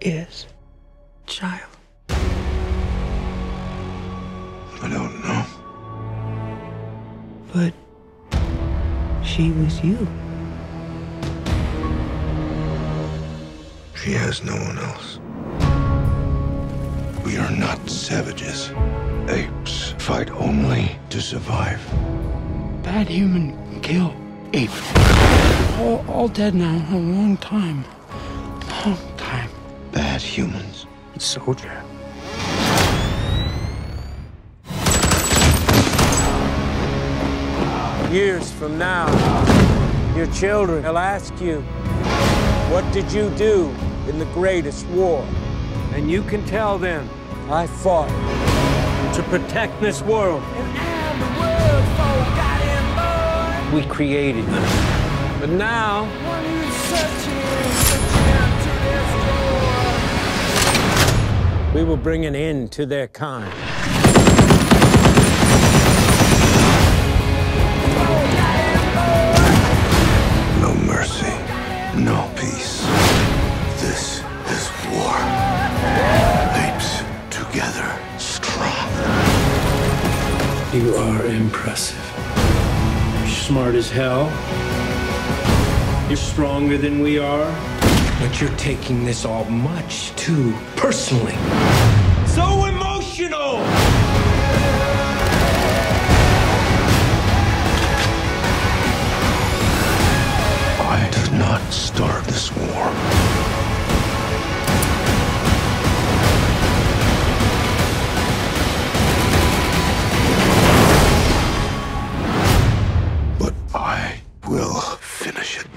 is child? I don't know. But she was you. She has no one else. We are not savages. Apes fight only to survive. Bad human kill ape. All, all dead now. A long time. Long time. Bad humans. Soldier. Years from now, your children will ask you, What did you do in the greatest war? And you can tell them, I fought to protect this world. We created you. But now, we will bring an end to their kind. No mercy. No peace. This is war. Apes together strong. You are impressive. You're smart as hell. You're stronger than we are. But you're taking this all much too personally. So emotional! I did not start this war. But I will finish it.